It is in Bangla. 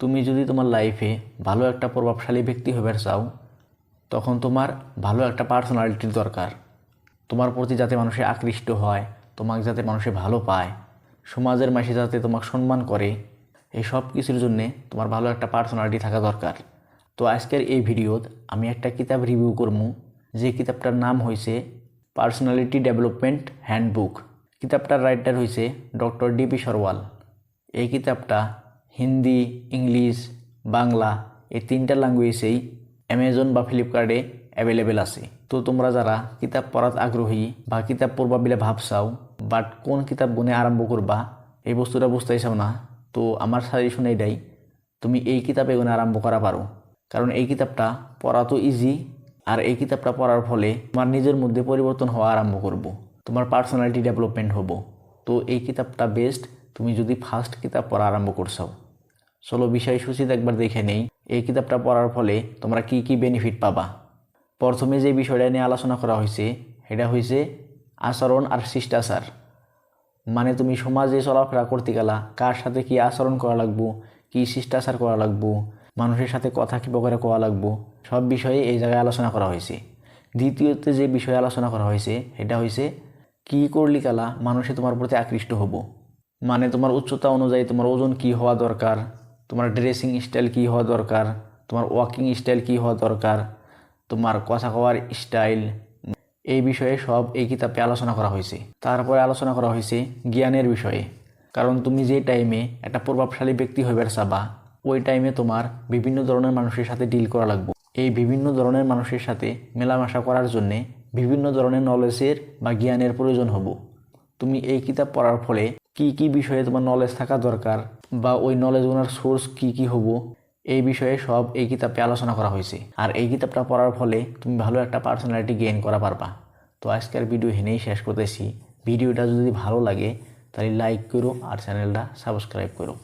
তুমি যদি তোমার লাইফে ভালো একটা প্রভাবশালী ব্যক্তি হবার চাও, তখন তোমার ভালো একটা পার্সোনালিটির দরকার। তোমার প্রতি যাতে মানুষে আকৃষ্ট হয়, তোমাকে যাতে মানুষে ভালো পায়, সমাজের মাসে যাতে তোমাকে সম্মান করে, এই সব কিছুর জন্যে তোমার ভালো একটা পার্সোনালিটি থাকা দরকার। তো আজকের এই ভিডিওত আমি একটা কিতাব রিভিউ করব যে কিতাবটার নাম হয়েছে পার্সোনালিটি ডেভেলপমেন্ট হ্যান্ডবুক কিতাবটার রাইটার হয়েছে ডক্টর ডিপি সরওয়াল। এই কিতাবটা হিন্দি, ইংলিশ, বাংলা এই তিনটা ল্যাঙ্গুয়েজেই অ্যামাজন বা ফ্লিপকার্টে অ্যাভেলেবেল আছে। তো তোমরা যারা কিতাব পড়াত আগ্রহী বা কিতাব পড়বা বলে ভাবছাও বাট কোন কিতাব গুনে আরম্ভ করবা, এই বস্তুটা বুঝতেইছাও না, তো আমার সাজেশন এইটাই, তুমি এই কিতাবে গুনে আরম্ভ করা পারো। কারণ এই কিতাবটা পড়া তো ইজি আর এই কিতাবটা পড়ার ফলে তোমার নিজের মধ্যে পরিবর্তন হওয়া আরম্ভ করব। তোমার পার্সোনালিটি ডেভেলপমেন্ট হব। তো এই কিতাবটা বেস্ট তুমি যদি ফার্স্ট কিতাব পড়া আরম্ভ করছাও। চলো বিষয়সূচিতে একবার দেখে নেই। এই কিতাবটা পড়ার ফলে তোমরা কি কি বেনিফিট পাবা? প্রথমে যে বিষয়টা নিয়ে আলোচনা করা হয়েছে, সেটা হয়েছে আচরণ আর শিষ্টাচার। মানে তুমি সমাজে চলাফেরা করতে গেলা, কার সাথে কি আচরণ করা লাগবো, কি শিষ্টাচার করা লাগবো, মানুষের সাথে কথা কী প্রকারে করা লাগবো, সব বিষয়ে এই জায়গায় আলোচনা করা হয়েছে। দ্বিতীয়তে যে বিষয়ে আলোচনা করা হয়েছে এটা হয়েছে কি করলি কালা মানুষে তোমার প্রতি আকৃষ্ট হব। মানে তোমার উচ্চতা অনুযায়ী তোমার ওজন কি হওয়া দরকার তোমার ড্রেসিং স্টাইল কি হওয়া দরকার? তোমার ওয়াকিং স্টাইল কি হওয়া দরকার? তোমার কথা কওয়ার স্টাইল এই বিষয়ে সব এই কিতাবে আলোচনা করা হয়েছে। তারপরে আলোচনা করা হয়েছে জ্ঞানের বিষয়ে। কারণ তুমি যে টাইমে একটা প্রভাবশালী ব্যক্তি হইবার চাবা, ওই টাইমে তোমার বিভিন্ন ধরনের মানুষের সাথে ডিল করা লাগবে। এই বিভিন্ন ধরনের মানুষের সাথে মেলামেশা করার জন্যে বিভিন্ন ধরনের নলেজের বা জ্ঞানের প্রয়োজন হব। তুমি এই কিতাব পড়ার ফলে কি কি বিষয়ে তোমার নলেজ থাকা দরকার বা ওই নলেজ নলেজগুলোর সোর্স কি কি হব, এই বিষয়ে সব এই কিতাবে আলোচনা করা হয়েছে। আর এই কিতাবটা পড়ার ফলে তুমি ভালো একটা পার্সোনালিটি গেইন করা পারবা। তো আজকের ভিডিও হেনেই শেষ করতেছি। ভিডিওটা যদি ভালো লাগে, তাহলে লাইক করো আর চ্যানেলটা সাবস্ক্রাইব করো।